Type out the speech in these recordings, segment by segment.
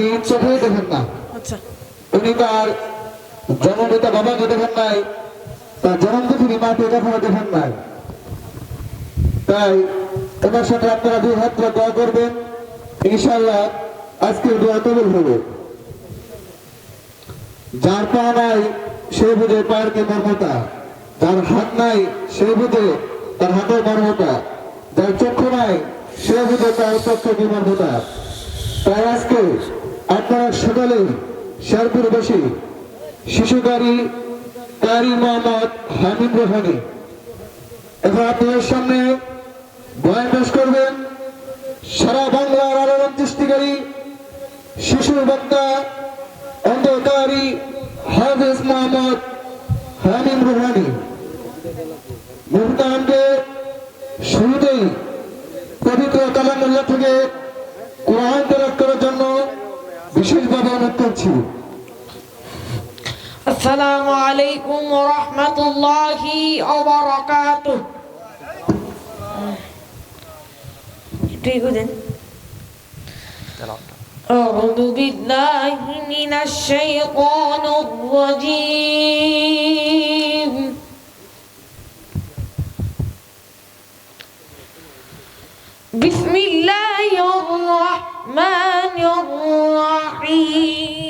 উনি চোখেই দেখেন না। আচ্ছা। উনি তার জন্মদাতা বাবাকে দেখেন নাই তার জন্মদিনী মাকে কখনো দেখেন নাই। তাই ওনার সাথে আপনারা দুই হাত দোয়া করবেন ইনশাল্লাহ আজকের দোয়া কবুল হবে। যার পা নাই সে বুঝে পায়ের কি মর্মতা। যার হাত নাই সে বুঝে তার হাতের মর্মতা। যার চক্ষু নাই সে বুঝে তার চক্ষু কি মর্মতা। তাই আজকে আপনারা সকালে শেরপুর বসে শিশু গাড়ি কারি মোহাম্মদ হামিদ রোহানি। এখন আপনাদের সামনে বয়ান পেশ করবেন। সারা বাংলার আলোড়ন সৃষ্টিকারী শিশু বক্তা, অন্ধকারী হাফিজ মোহাম্মদ হামিদ রোহানি। মুহূর্তানকে শুরুতেই পবিত্র কালামুল্লাহ থেকে কোরআন তেলাওয়াত করার জন্য বিশেষভাবে অনুরোধ করছি আসসালামু আলাইকুম ওয়া রাহমাতুল্লাহি ওয়া বারাকাতুহু ঠিক আছে أعوذ بالله من الشيطان الرجيم بسم الله الرحمن الرحيم Queen.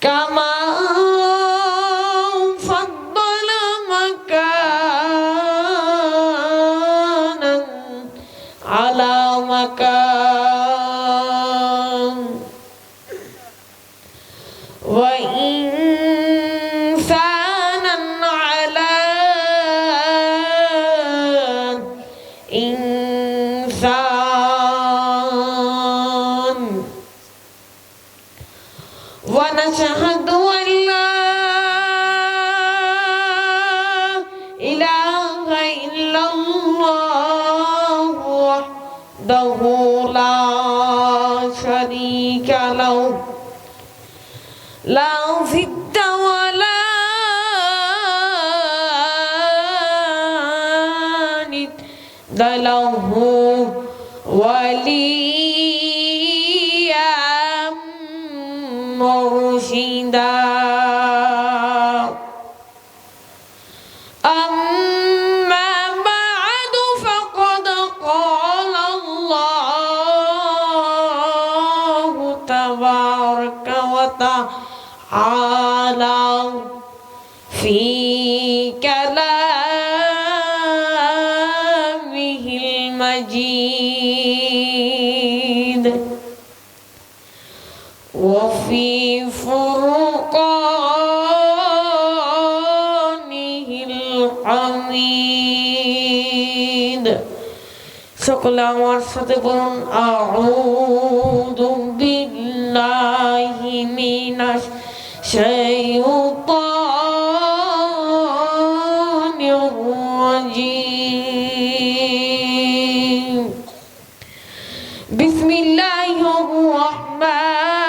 干妈。وحده لا شريك له لا علوا في كلامه المجيد وفي فرقانه الحميد সকলে আমার সাথে বলুন আউজ بسم الله الرحمن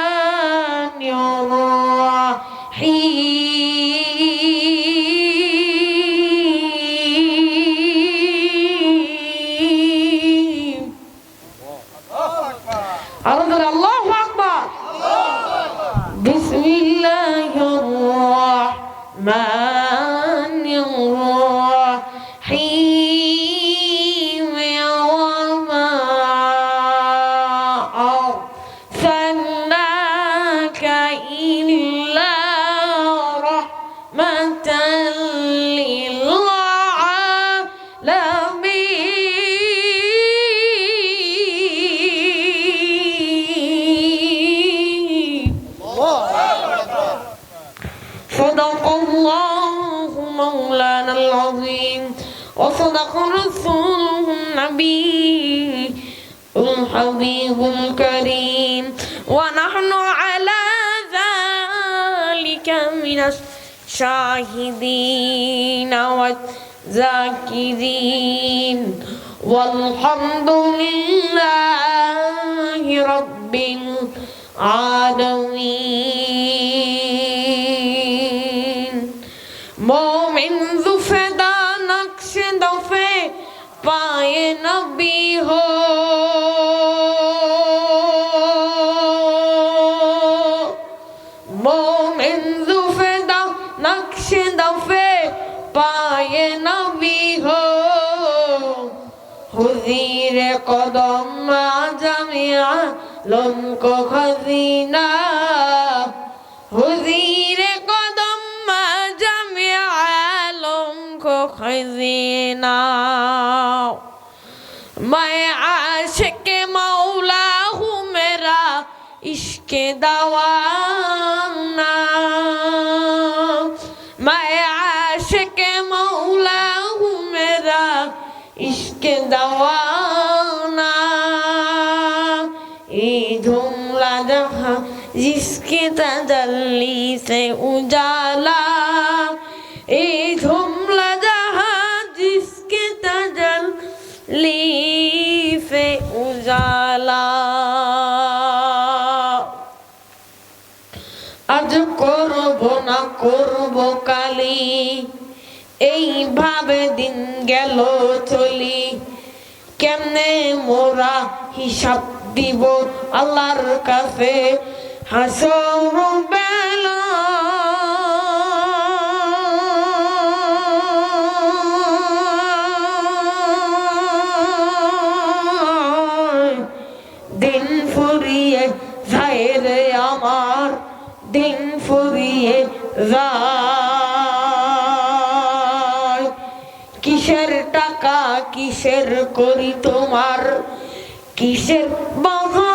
النبي الحبيب الكريم. ونحن على ذلك من الشاهدين والذاكرين والحمد لله رب العالمين. লমকো খজিনা হুজির কদম জামিয়া লমকো খজিনা मैं आशिक मौला हूँ मेरा इश्क दवाना मैं आशिक मौला हूँ मेरा इश्क दवाना तजल्ली से उजाला ये जुमला जहाँ जिसके तजल्ली से उजाला আজ করব না করব কালি এইভাবে দিন গেল চলি কেমনে মোরা হিসাব দিব আল্লাহর কাছে হাসর বেলা। দিন ফুরিয়ে যায় আমার, দিন ফুরিয়ে কিসের টাকা কিসের করি তোমার? কিসের বাহাদুরি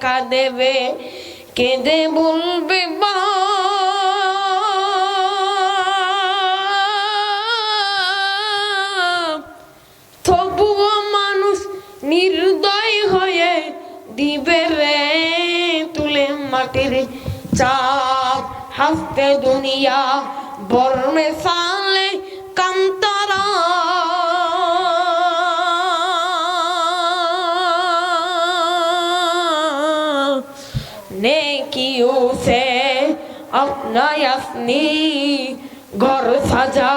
কাঁদবে কেঁদে বলবে বা তবুও মানুষ নির্দয় হয়ে দিবে রে তুলে মাটির চাপ হাসতে দুনিয়া, বর্ণে সালে বানায় আপনি ঘর সাজা।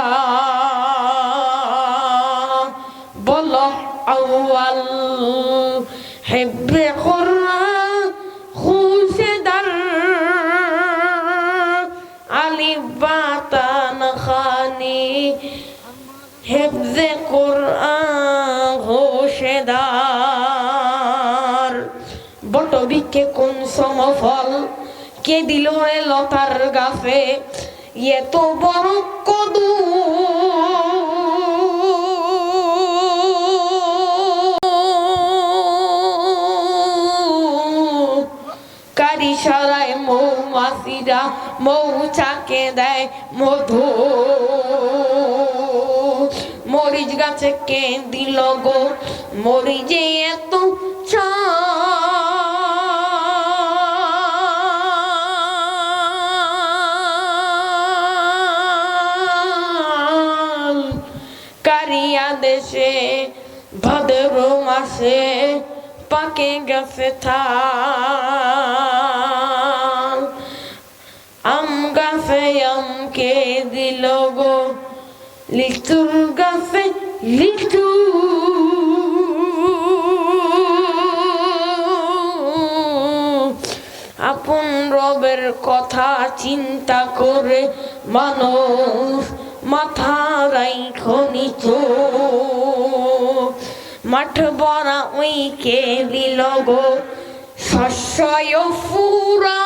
বলো, আউয়াল হেব্বে খুশেদার। আলি বাতান খানি হেবজে কোরআন ঘোষেদার বটবিকে কোন সমফল ফল কে দিল রে লতার গাছে? এত বড় কদু। কারি সারায় মৌমাছিরা মৌচাকে দেয় মধু। মরিচ গাছে কে দিল গো? মরিচে এত চাল। মাসে পাকে গেছে থাল আম গাছে আমকে দিল গো লিচুর গাছে লিচু আপন রবের কথা চিন্তা করে মানুষ মাথা রাইখো নিচু মাঠ বরা ওই কে দিল গো শস্য ফুরা।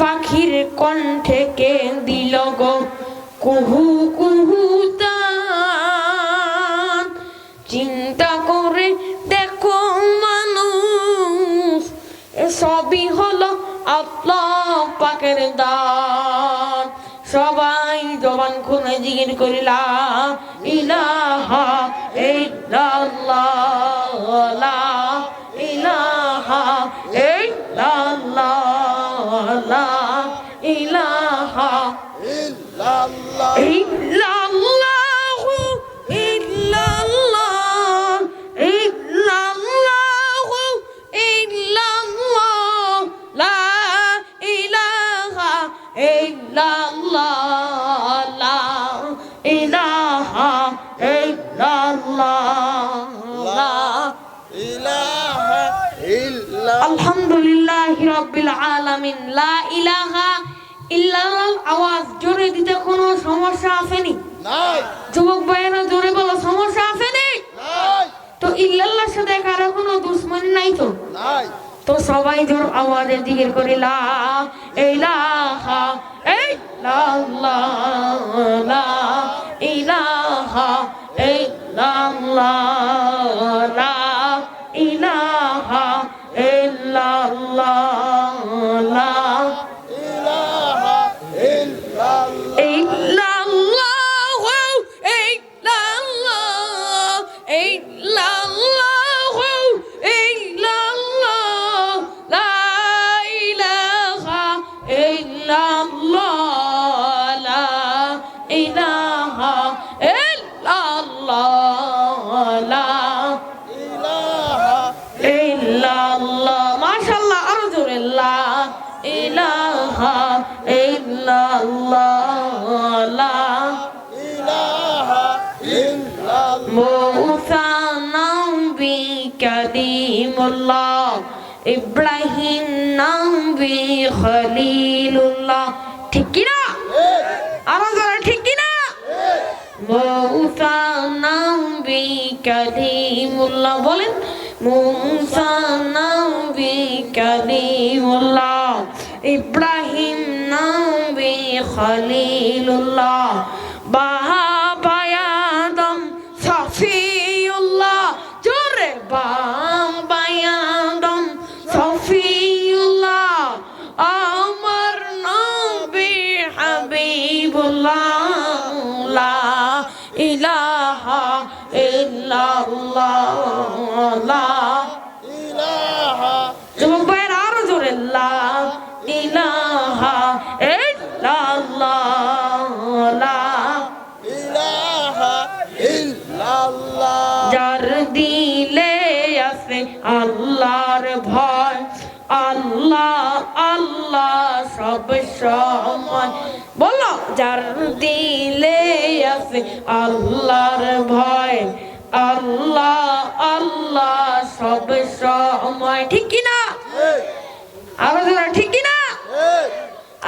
পাখির কণ্ঠে কে দিল গো কুহু কুহু চিন্তা করে দেখো মানুষ, এসবই হলো আল্লাহ পাকের দান। সবাই জবান খুনে জিগির করিলা ইলাহা ইল্লাল্লাহ লা ইলাহা ইল্লাল্লাহ লা ইলাহা ইল্লাল্লাহু। আসেনি? যুবক ভাইয়েরা জোরে বলো সমস্যা আসেনি? তো ইল্লাল্লাহর সাথে কারও কোনো দুশ্মনী নাই তো? তো সবাই জোর করে লা ইলাহা ইল্লাল্লাহ লা ইলাহা ইল্লাল্লাহ লা ইলাহা ইল্লাল্লাহ। নবী খলিলুল্লাহ। ঠিক কি না? আরও জোরে ঠিক কি না? মুসা নবী কালিমুল্লাহ বলেন, মুসা নবী কালিমুল্লাহ, ইব্রাহিম নবী খলিলুল্লাহ। যুবক ভাইয়ের আরও জোরে লা ইলাহা যার দিলে আছে আল্লাহর ভয় আল্লাহ আল্লাহ সব সময়। বলো যার দিলে আছে আল্লাহর ভয় আল্লাহ আল্লাহ, সব সময়। ঠিক কি না আরও যারা ঠিক কি না নিদেরা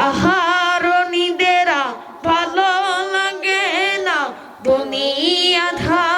আহারণীদেরা ভালো লাগে না দুনিয়া ধারি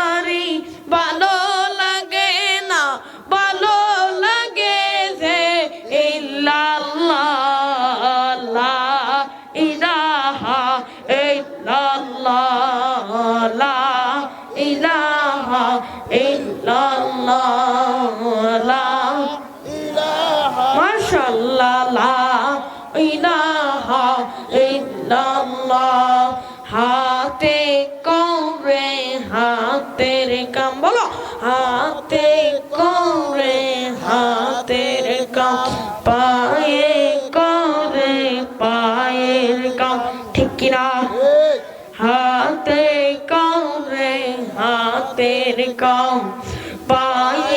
ঠিক কম রে হাতে হাতের কম। পায়ে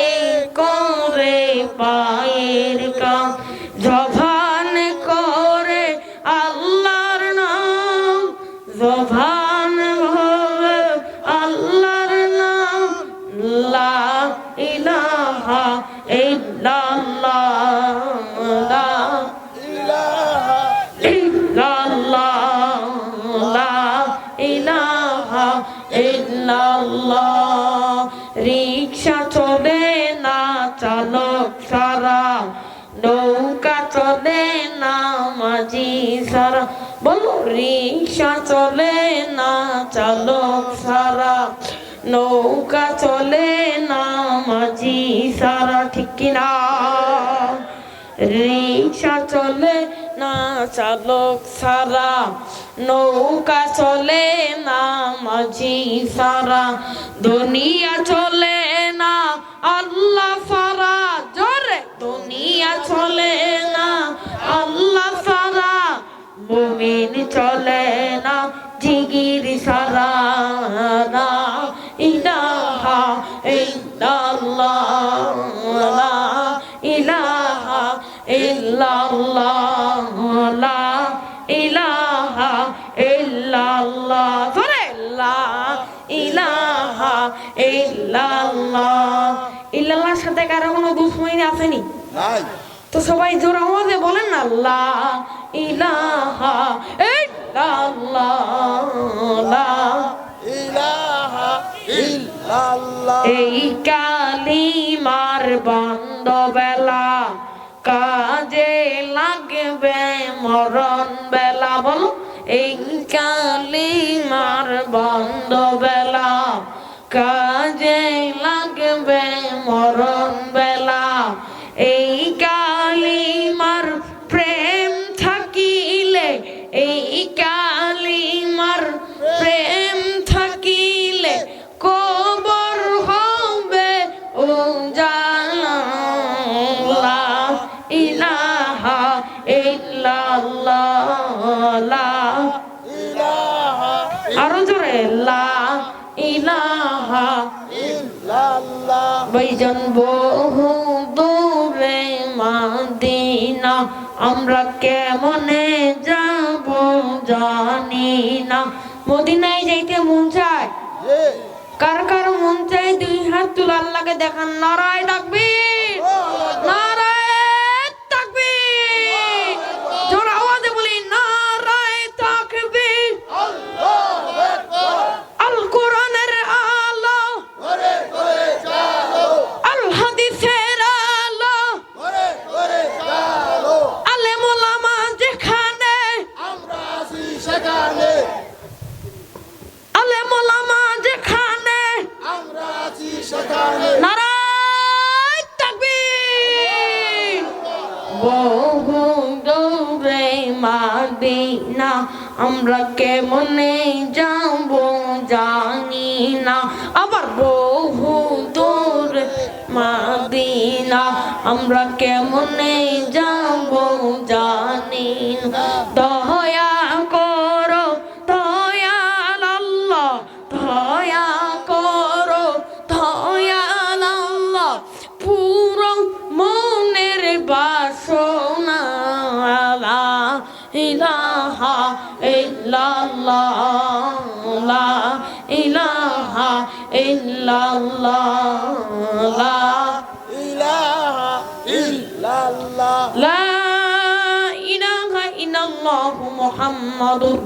নৌকা চলে না মাঝি সারা। বলো, রিক্সা চলে না চালক সারা। নৌকা চলে না মাঝি সারা, ঠিক কিনা রিক্সা চলে না চালক সারা। নৌকা চলে না মাঝি সারা। দুনিয়া চলে না, আল্লাহ দুনিয়া চলে না, আল্লাহ সারা মুমিন চলে না, জিগির সারা না, ইলাহা ইল্লাল্লাহ, লা ইলাহা ইল্লাল্লাহ, লা ইলাহা ইল্লাল্লাহ, জোরে, লা ইলাহা ইল্লাল্লাহ। ইল্লাল্লাহর সাথে কারও কোনো দুশ্মনী আসেনি তো সবাই জোর আওয়াজে বলেন না লা ইলাহা এই কালিমার বন্ধ বেলা কাজে লাগবে মরণ বেলা। বলো এই কালিমার বন্ধ বেলা ভাইজান বহু দূরে মাদিনা আমরা কেমনে যাব জানি না। মদিনায় যাইতে মন চায়? কার কার মন চায়? দুই হাত তুল আল্লাহকে দেখান নারায় ডাকবি। সেখানে আলেম ওলামা যেখানে আমরা আছি সেখানে। নারায় তাকবীর। বহু মাদিনা আমরা কেমনে যাব জানি না। আবার বহু দূরে মাদিনা আমরা কেমনে যাব জানি না। বাসনা ইলাহা ইল্লাল্লাহ লা ইলাহা ইল্লাল্লাহ লা ইলাহা ইল্লাল্লাহ। লা ইলাহা ইল্লাল্লাহ মুহাম্মাদুর